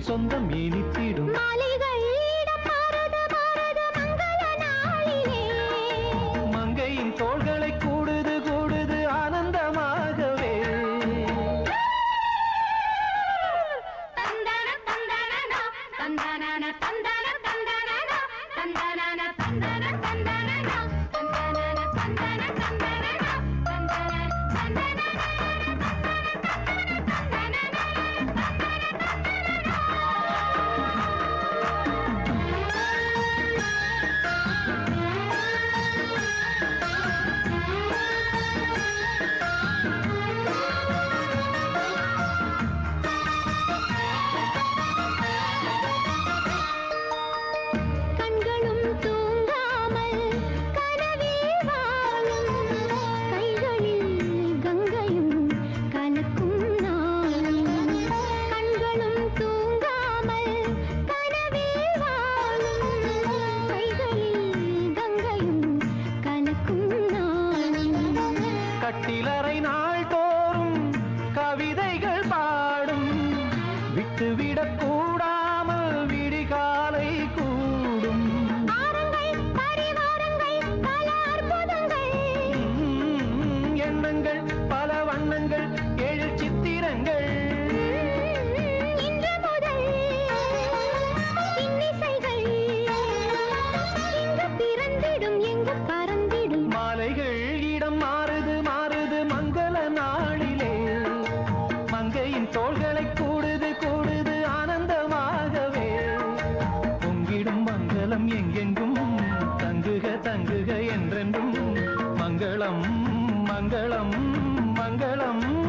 சொந்தம் இனித்திடும் மங்களம் மங்களம்.